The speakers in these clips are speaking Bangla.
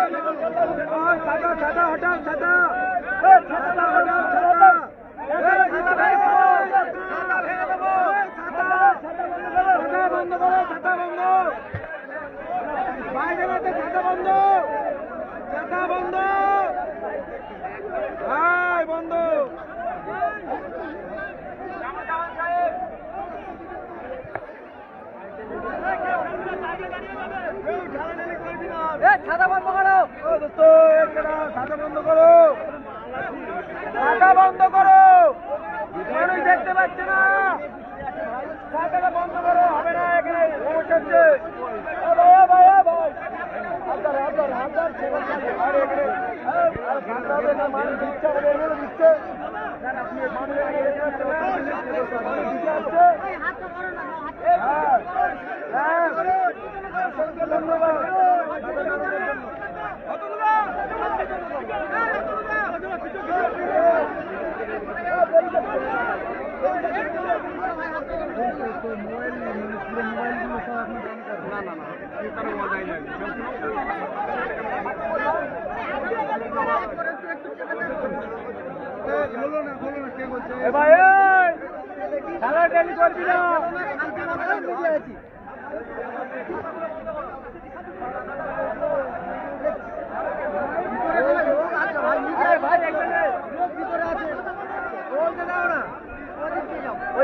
ছাতা ছাতা হটাও ছাতা ছাতা হটাও ছাতা ছাতা বন্ধ করো ছাতা বন্ধ বাইরে বন্ধ ছাতা বন্ধ করো বন্ধ করো। বন্ধ করো। মানুষ দেখতে পাচ্ছে না। বন্ধ করো হবে না এখানে সমস্যা হচ্ছে। ও ভাই, ও ভাই, ও ভাই। হাতদার, হাতদার, হাতদার, ছেড়ে দিন। আরে এখানে, আরে ছাতা হবে না, মানুষ দিচ্ছে, এখানে দিচ্ছে। মানুষ দিচ্ছে না, মানুষ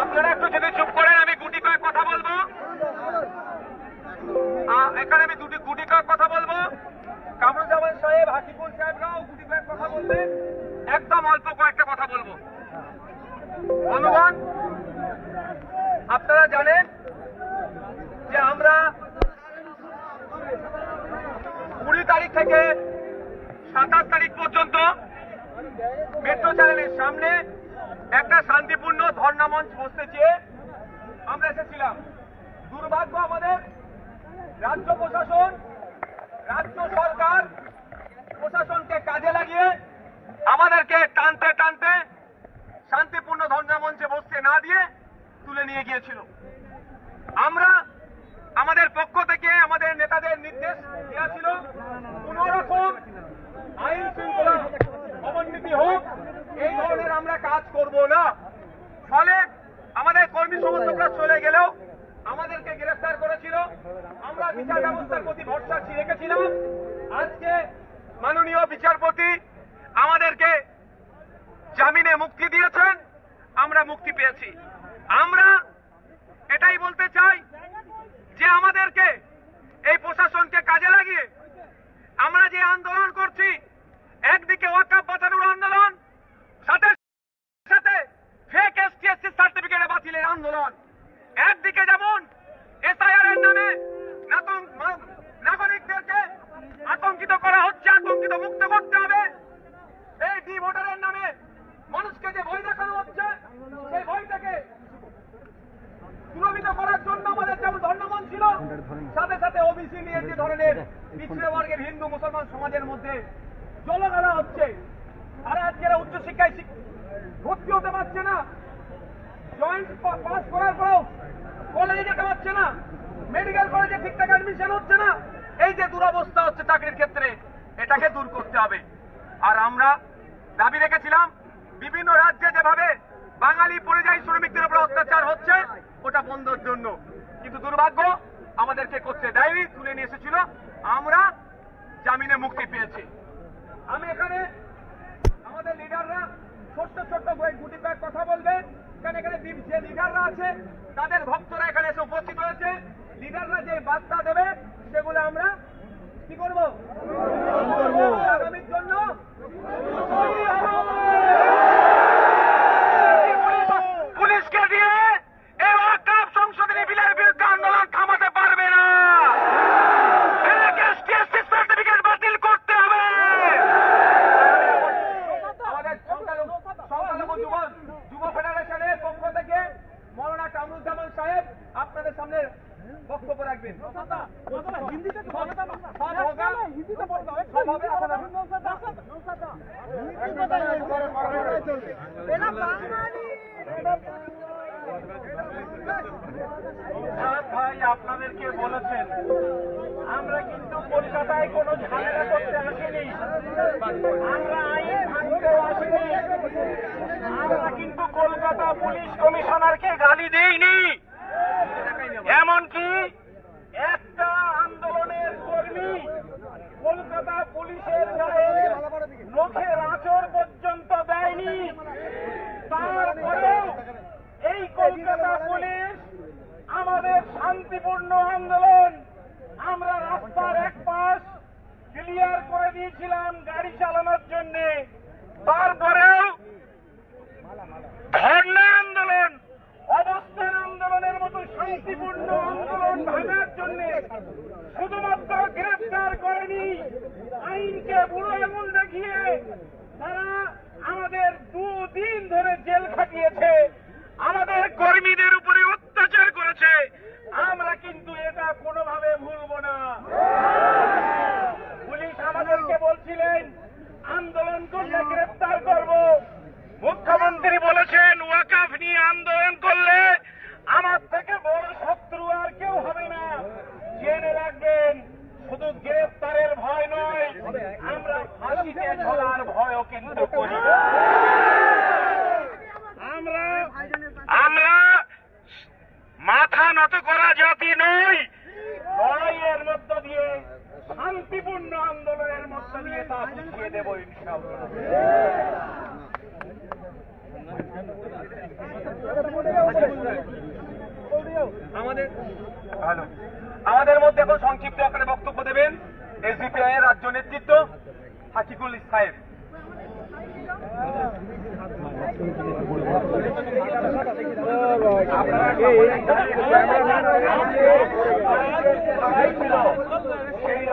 আপনারা একটু যদি চুপ করেন, আমি গুটি কয়েক কথা বলব। এখানে আমি দুটি গুটি কয়েক কথা বলব। কামরুজ্জামান সাহেব হাসিপুর সাহেবরাও গুটি কয়েক কথা বলবেন। একদম অল্প কয়েকটা কথা বলব। অনুমান আপনারা জানেন একটা শান্তিপূর্ণ ধর্ণা মঞ্চ বসতে চেয়ে আমরা এসেছিলাম। দুর্ভাগ্য আমাদের রাজ্য প্রশাসন, রাজ্য সরকার প্রশাসনকে কাজে লাগিয়ে আমাদেরকে টানতে টানতে শান্তিপূর্ণ ধর্ণা মঞ্চে বসতে না দিয়ে তুলে নিয়ে গিয়েছিল। আমরা আমাদের পক্ষ থেকে আমাদের নেতাদের নির্দেশ দেওয়া ছিল, কোন রকম আইন শৃঙ্খলা অবনতি হোক এই ধরনের আমরা কাজ করব না। ফলে আমাদের কর্মী সমর্থকরা চলে গেলেও আমাদেরকে গ্রেফতার করেছিল। আমরা বিচার ব্যবস্থার প্রতি ভরসা রেখেছিলাম। আজকে মাননীয় বিচারপতি আমাদেরকে জামিনে মুক্তি দিয়েছেন। আমরা মুক্তি পেয়েছি। আমরা এটাই বলতে চাই যে আমাদেরকে এই প্রশাসনকে কাজে লাগিয়ে আমরা যে আন্দোলন করছি, একদিকে ওয়াকাপ বাঁচানোর আন্দোলন সাথে সাথে ফেক এসটিএসসি সার্টিফিকেট বাতিলের আন্দোলন। একদিকে যেমন এসআইআর এর নামে নাগরিকদেরকে আতঙ্কিত করা হচ্ছে, আতঙ্কিত মুক্ত করতে হবে, এই ডি ভোটারের নামে মানুষকে যে ভয় দেখানো হচ্ছে, সেই ভয়টাকে দূরীভূত করার জন্য আমাদের যেমন ধর্ণামন ছিল, সাথে সাথে ওবিসি নিয়ে যে ধরনের পিছিয়ে বর্গের হিন্দু মুসলমান সমাজের মধ্যে জলগালা হচ্ছে। তারা উচ্চশিক্ষায় শিক- ভর্তি হতে পারছে না। জয়েন্ট পাস করার পরেও কলেজে যেতে পারছে না। মেডিকেল কলেজে ঠিকঠাক অ্যাডমিশন হচ্ছে না। এই যে দুরবস্থা হচ্ছে চাকরির ক্ষেত্রে, এটাকে দূর করতে হবে। আর আমরা দাবি রেখেছিলাম, বিভিন্ন রাজ্যে যেভাবে বাঙালি পরিযায়ী শ্রমিকদের উপর অত্যাচার হচ্ছে, ওটা বন্ধের জন্য। কিন্তু দুর্ভাগ্য, আমাদেরকে করতে দেয়নি, তুলে নিয়ে এসেছিল আমরা জামিনে মুক্তি পেয়েছি আমি এখানে আমাদের লিডাররা ছোট্ট ছোট্ট বই গুটি কয়েক কথা বলবে কারণ এখানে দি- যে আছে তাদের ভক্তরা এখানে এসে উপস্থিত হয়েছে। লিডাররা যে বার্তা দেবে সেগুলো আমরা কি করব আগামীর জন্য পুলিশকে দিয়ে এই ওয়াকাফ সংশোধনী বিলের বিরুদ্ধে আন্দোলন থামাতে পারবে না এসটিএসসি সার্টিফিকেট বাতিল করতে হবে আমাদের সংখ্যালঘু সংখ্যালঘু যুব যুব ফেডারেশনের পক্ষ থেকে মৌলানা কামরুজ্জামান সাহেব আপনাদের সামনে বক্তব্য রাখবেন হিন্দিতে সব হোগা সব হবে আপনাদেরকে বলেছেন, আমরা কিন্তু কলকাতায় কোনো ঝামেলা করতে আসিনি। আমরা আইন আসিনি। আমরা কিন্তু কলকাতা পুলিশ কমিশনারকে গালি দেইনি। এমনকি একটা আন্দোলনের কর্মী কলকাতা পুলিশের গায়ে নখের আচর পর্যন্ত দেয়নি তারপরেও এই কলকাতা পুলিশ আমাদের শান্তিপূর্ণ আন্দোলন। আমরা রাস্তার এক পাশ ক্লিয়ার করে দিয়েছিলাম গাড়ি চালানোর জন্য। তারপরেও ধর্ণা আন্দোলন অবস্থান আন্দোলনের মতো শান্তিপূর্ণ আন্দোলন ভাঙার জন্য শুধুমাত্র গ্রেফতার করেনি আইনকে বুড়ো আঙুল দেখিয়ে তারা আমাদের দুদিন ধরে জেল খাটিয়েছে আমাদের কর্মীদের উপরে অত্যাচার করেছে আমরা কিন্তু এটা কোনোভাবে ভুলব না পুলিশ আমাদেরকে বলছিলেন আন্দোলন করলে গ্রেফতার করব। মুখ্যমন্ত্রী বলেছেন, ওয়াকাফ নিয়ে আন্দোলন করলে আমার থেকে বড় শত্রু আর কেউ হবে না। জেনে রাখবেন, শুধু গ্রেফতারের ভয় নয়, আমরা ফাঁসিতে ঝোলার ভয়ও কিন্তু করি আমরা আমরা মাথা নত করা জাতি নই লড়াইয়ের মধ্য দিয়ে শান্তিপূর্ণ আন্দোলনের মধ্য দিয়ে তা বুঝিয়ে দেব ইনশাআল্লাহ। আমাদের আমাদের মধ্যে এখন সংক্ষিপ্ত আকারে বক্তব্য দেবেন এসডিপিআই এর রাজ্য নেতৃত্ব হাকিকুল সাহেব সেই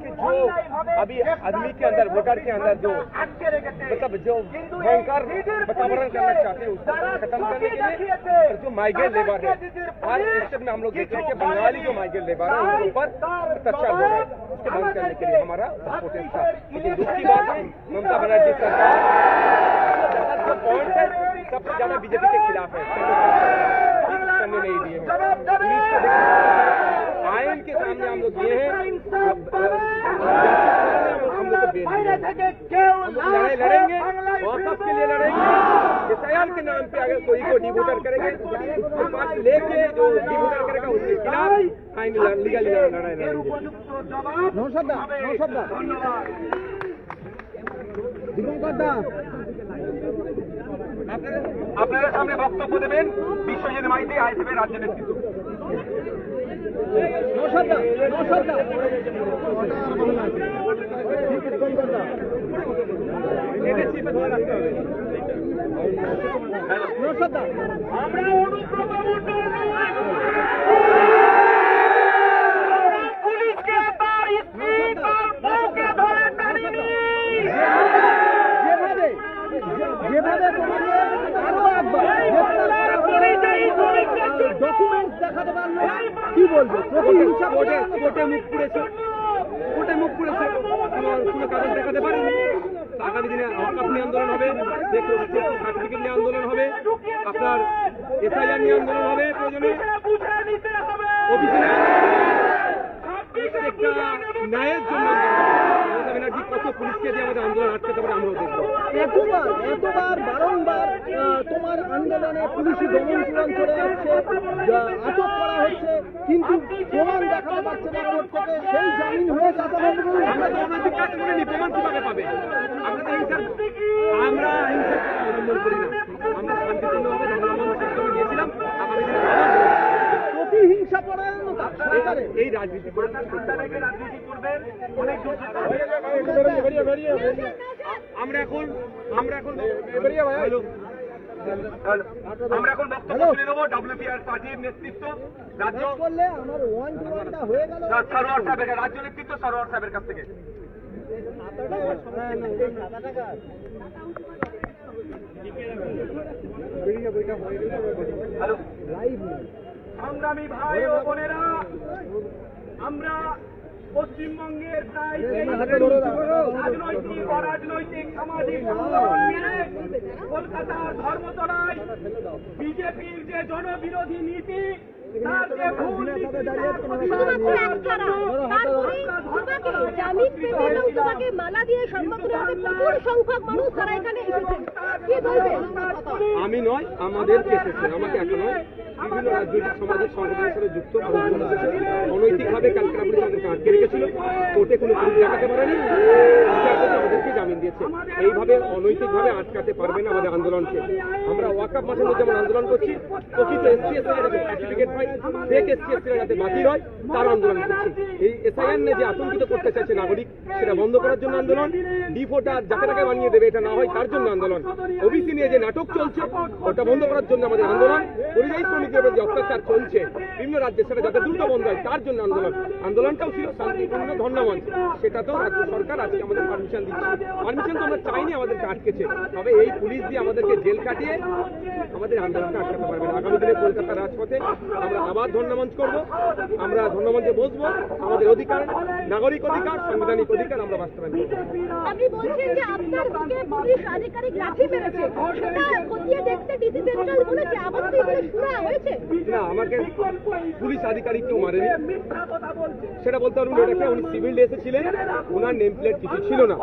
कि जो अभी आदमी के अंदर, वोटर के अंदर जो मतलब जो भयंकर वातावरण करना चाहते हैं, उसको खत्म करने के लिए जो माइग्रेट लेबर है, आज स्टेट में हम लोग देख रहे हैं कि बंगाली जो माइग्रेट लेबर है, उनके ऊपर अत्याचार लोग है। उसको बंद करने के लिए हमारा सपोर्टेंस था अच्छा, लेकिन दूसरी बात है, ममता बनर्जी सरकार पॉइंट है। सबसे ज़्यादा बीजेपी के खिलाफ है। नहीं दिए को देखिए, आयन के सामने हम लोग दिए हैं हम लोग को बेल दिए हैं। हम लोग लड़ाई लड़ेंगे वापस के लिए लड़ेंगे एसआईआर के नाम पे अगर कोई को डिवोटर करेंगे उसके पास लेके जो डिवोटर करेगा उसके खिलाफ आइन लीगल लड़ाई लड़ेंगे আপনারা সামনে বক্তব্য দেবেন বিশ্বজিৎ মাইতি আইসিপি রাজ্য নেতৃত্ব আমরা আরও একবার ডকুমেন্টস দেখাতে পারল কি বলব? কোর্টে কোর্টে মুখ পুড়েছে। কোর্টে মুখ পুড়েছে। কোনো কোনো কাগজ দেখাতে পারেনি। আগামী দিনে আপনি আন্দোলন হবে। সার্টিফিকেট নিয়ে আন্দোলন হবে। আপনার এসআইআর নিয়ে আন্দোলন হবে প্রয়োজনে। অফিসে ন্যায়ের জন্য মমতা ব্যানার্জি পুলিশকে দিয়ে আমাদের আন্দোলন আটকাতে পারে আমরাও দেখব এতবার এতবার বারংবার তোমার আন্দোলনে পুলিশি দমন পীড়ন চলে যা আটক করা হচ্ছে কিন্তু প্রমাণ দেখাতে পারছে না কোর্ট থেকে সেই জামিন হয়ে বন্ধ আমরা তো অনৈতিক কাজ করিনি প্রমাণ কীভাবে পাবে আমরা তো আমরা হিংসা অবলম্বন করি না আমরা শান্তিপূর্ণভাবে সিস্টেমে গিয়েছিলাম আগামী দিনে প্রতিহিংসা পরায়ণতা এই রাজনীতি করে রাজনীতি করবেন অনেক। আমরা এখন আমরা এখন। আমরা এখন বক্তব্য তুলে দেবো ডব্লিউপিআর পার্টির নেতৃত্ব রাজ্য। করলে আমার ওয়ান টু ওয়ানটা হয়ে গেল। সরোয়ার সাহেবের রাজ্য নেতৃত্ব সরোয়ার সাহেবের কাছ থেকে। হ্যাঁ। হ্যালো। লাইভ নেই। সংগ্রামী ভাই ও বোনেরা আমরা পশ্চিমবঙ্গের প্রায়। রাজনৈতিক অরাজনৈতিক সামাজিক সংগঠন মিলে কলকাতার ধর্মতলায় বিজেপির যে জনবিরোধী নীতি মালা দিয়ে প্রচুর সংখ্যক মানুষ তারা এখানে এসেছেন আমি নয় আমাদের এসেছে আমাকে একা নয় বিভিন্ন রাজনৈতিক সমাজের সংগঠনের সাথে যুক্ত অনৈতিকভাবে কালকেরা পুলিশ আমাদেরকে আটকে রেখেছিল কোর্টে কোনো পুলিশ দেখাতে পারেনি। আমাদেরকে জামিন দিয়েছে। এইভাবে অনৈতিকভাবে আটকাতে পারবে না আমাদের আন্দোলনকে। আমরা ওয়াকাপ মাসের মধ্যে যেমন আন্দোলন করছি প্রকৃত এসপি সার্টিফিকেট পাই ফেক এসপি যাতে বাতিল হয়, তার আন্দোলন করছি এই এসআইআর যে আতঙ্কিত করতে চাইছে নাগরিক, সেটা বন্ধ করার জন্য আন্দোলন ডি যাকে তাকে বানিয়ে দেবে, এটা না হয় তার জন্য আন্দোলন। ওবিসি নিয়ে যে নাটক চলছে, ওটা বন্ধ করার জন্য আমাদের আন্দোলন, পরিযায়ী শ্রমিকের উপর যে অত্যাচার চলছে, বিভিন্ন রাজ্যে সেটা যাতে দ্রুত বন্ধ হয়, তার জন্য আন্দোলন। আন্দোলনটাও ছিল শান্তিপূর্ণ ধর্ণামঞ্চ সেটাতেও রাজ্য সরকার আজকে আমাদের পারমিশন দিচ্ছে। পারমিশন তো আমরা চাইনি আমাদেরকে আটকেছে। তবে এই পুলিশ দিয়ে আমাদেরকে জেল কাটিয়ে আমাদের আন্দোলনটা আটকাতে পারবে না। আগামী দিনে কলকাতার রাজপথে আমরা আবার ধর্ণামঞ্চ করব। আমরা ধর্ণামঞ্চে বসবো। আমাদের অধিকার নাগরিক অধিকার সাংবিধানিক অধিকার আমরা বাস্তবায়ন আপনি বলছেন যে আপনার পুলিশ আধিকারিক লাঠি মেরেছে। সেটা খতিয়ে দেখতে ডিসি জেনারেল বলেছে আপত্তি বলে শোনা হয়েছে। না আমাকে পুলিশ আধিকারিক কেউ মারেনি। সেটা বলতে পারুন এটাকে উনি সিভিল এসেছিলেন। ওনার নেম প্লেট কিছু ছিল না।